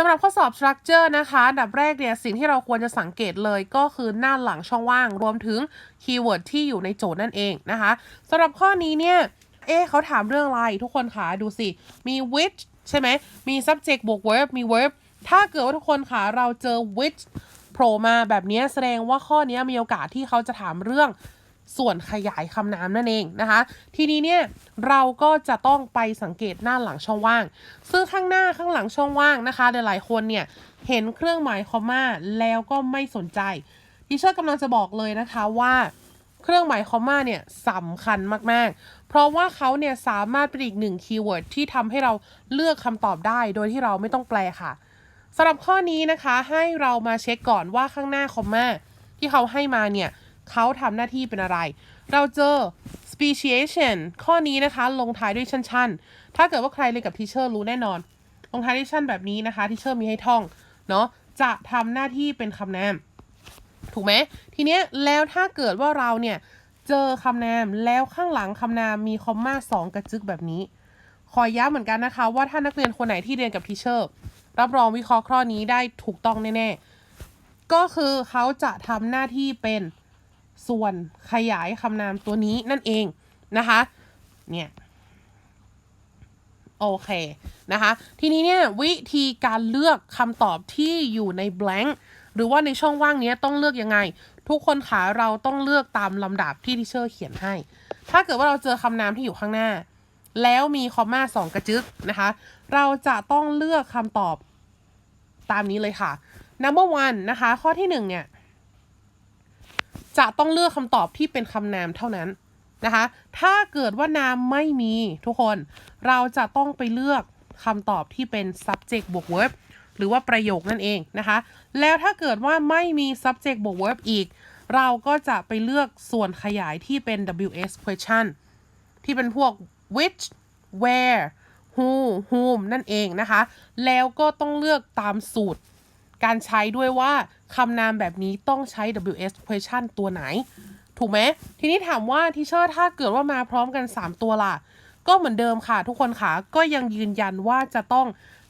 สำหรับข้อสอบ structure นะคะอันดับแรกเนี่ยสิ่งที่เราควรจะสังเกตเลยก็คือหน้าหลังช่องว่าง รวมถึงคีย์เวิร์ดที่อยู่ในโจทย์นั่นเองนะคะสำหรับข้อนี้เนี่ยเอ๊เขาถามเรื่องอะไรทุกคนคะดูสิ มี which ใช่ไหมมี subject บวก verb มี verb ถ้าเกิดว่าทุกคนคะเราเจอ which โผล่มาแบบนี้แสดงว่าข้อนี้มีโอกาสที่เขาจะถามเรื่อง ส่วนขยายคำนามนั่นเองนะคะ ทีนี้เนี่ยเราก็จะต้องไปสังเกตหน้าหลังช่องว่าง ซึ่งข้างหน้าข้างหลังช่องว่างนะคะหลายๆคนเนี่ยเห็นเครื่องหมายคอมมาแล้วก็ไม่สนใจดิเชอร์กำลังจะบอกเลยนะคะว่าเครื่องหมายคอมมาเนี่ยสำคัญมาก ๆ เพราะว่าเขาเนี่ยสามารถเป็นอีกหนึ่งคีย์เวิร์ดที่ทำให้เราเลือกคำตอบได้โดยที่เราไม่ต้องแปลค่ะสำหรับข้อนี้นะคะให้เรามาเช็คก่อนว่าข้างหน้าคอมมาที่เขาให้มาเนี่ย เขาทำหน้าที่เป็นอะไร เราเจอ speciation ข้อนี้นะคะ ลงท้ายด้วยชั้นๆ ถ้าเกิดว่าใครเรียนกับทีเชอร์รู้แน่นอน ลงท้ายด้วยชั้นแบบนี้นะคะทีเชอร์มีให้ท่อง เนาะจะทำหน้าที่เป็นคำนาม ถูกไหม ทีเนี้ยแล้วถ้าเกิดว่าเราเนี่ย เจอคำนามแล้วข้างหลังคำนามมีคอมมาสองกระจึกแบบนี้ ขอย้ำเหมือนกันนะคะ ว่าถ้านักเรียนคนไหนที่เรียนกับทีเชอร์รับรองวิเคราะห์ข้อนี้ได้ถูกต้องแน่ๆ ก็คือเขาจะทำหน้าที่เป็น ส่วนขยายคำนามตัวนี้นั่นเองนะคะ เนี่ยโอเคนะคะ ทีนี้เนี่ยวิธีการเลือกคำตอบที่อยู่ใน blank หรือว่าในช่องว่างนี้ต้องเลือกยังไง ทุกคนขาเราต้องเลือกตามลำดับที่ทิเชอร์เขียนให้ ถ้าเกิดว่าเราเจอคำนามที่อยู่ข้างหน้า แล้วมีคอมมาสองกระจึกนะคะ เราจะต้องเลือกคำตอบตามนี้เลยค่ะ number one นะคะ ข้อที่หนึ่งเนี่ย จะต้องเลือกคำตอบที่เป็นคำนามเท่านั้นนะคะ ถ้าเกิดว่านามไม่มีทุกคน เราจะต้องไปเลือกคำตอบที่เป็น subject บวก verb หรือว่าประโยคนั่นเองนะคะ แล้วถ้าเกิดว่าไม่มี subject บวก verb อีก เราก็จะไปเลือกส่วนขยายที่เป็น WS question ที่เป็นพวก which where who whom นั่นเองนะคะ แล้วก็ต้องเลือกตามสูตร การใช้ด้วยว่าคำนามแบบนี้ต้องใช้ WS question ตัวไหน ถูกไหม ทีนี้ถามว่าทีเชอร์ถ้าเกิดว่ามาพร้อมกัน 3 ตัวล่ะ ก็เหมือนเดิมค่ะทุกคนค่ะ ก็ยังยืนยันว่าจะต้อง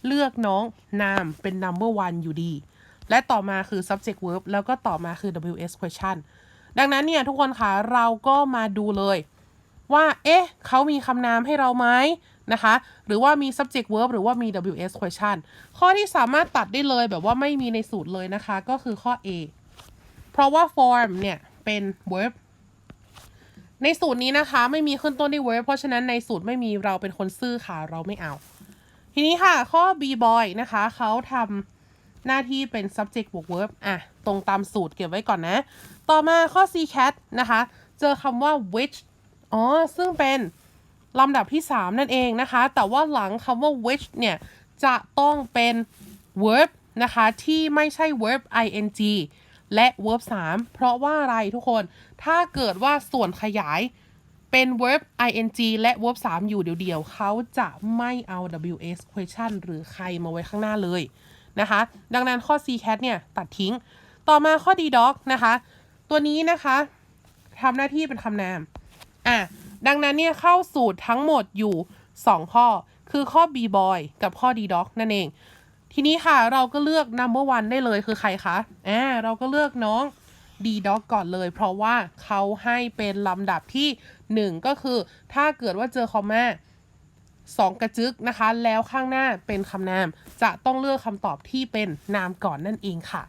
เลือกน้องนามเป็น number one อยู่ดี และต่อมาคือ subject verb แล้วก็ต่อมาคือ WS question ดังนั้นเนี่ยทุกคนค่ะเราก็มาดูเลย ว่า เอ๊ะ เขามีคำนามให้เราไหมนะคะ หรือว่ามี subject verb หรือว่ามี WS question ข้อที่สามารถตัดได้เลยแบบว่าไม่มีในสูตรเลยนะคะ ก็คือข้อ A เพราะว่า form เนี่ยเป็น verb ในสูตรนี้นะคะไม่มีขึ้นต้นด้วย verb เพราะฉะนั้นในสูตรไม่มีเราเป็นคนซื่อค่ะ เราไม่เอา ทีนี้ค่ะ ข้อ B boy นะคะ เขาทำหน้าที่เป็น subject บวก verb อะ ตรงตามสูตรเก็บไว้ก่อนนะ ต่อมาข้อ C cat นะคะ เจอคำว่า which อ๋อ ซึ่งเป็นลำดับที่ 3 นั่นเองนะคะ แต่ว่าหลังคำว่า which เนี่ย จะต้องเป็น verb นะคะ ที่ไม่ใช่ verb ing และ verb 3 เพราะว่าอะไรทุกคน ถ้าเกิดว่าส่วนขยายเป็น verb ing และ verb 3 อยู่เดียวๆ เขาจะไม่เอา ws question หรือใครมาไว้ข้างหน้าเลยนะคะ ดังนั้นข้อ c cat เนี่ย ตัดทิ้ง ต่อมาข้อ d dog นะคะ ตัวนี้นะคะทำหน้าที่เป็นคำนาม อะดังนั้นเนี่ยเข้าสูตรทั้งหมดอยู่ 2 ข้อ คือข้อ b boy กับข้อ d dog นั่นเอง ทีนี้ค่ะเราก็เลือก number one ได้เลยคือใครคะอ่าเราก็เลือกน้อง d dog ก่อนเลย เพราะว่าเขาให้เป็นลำดับที่ 1 ก็คือถ้าเกิดว่าเจอคอมมาสองกระจึกนะคะ แล้วข้างหน้าเป็นคำนาม จะต้องเลือกคำตอบที่เป็นนามก่อนนั่นเองค่ะ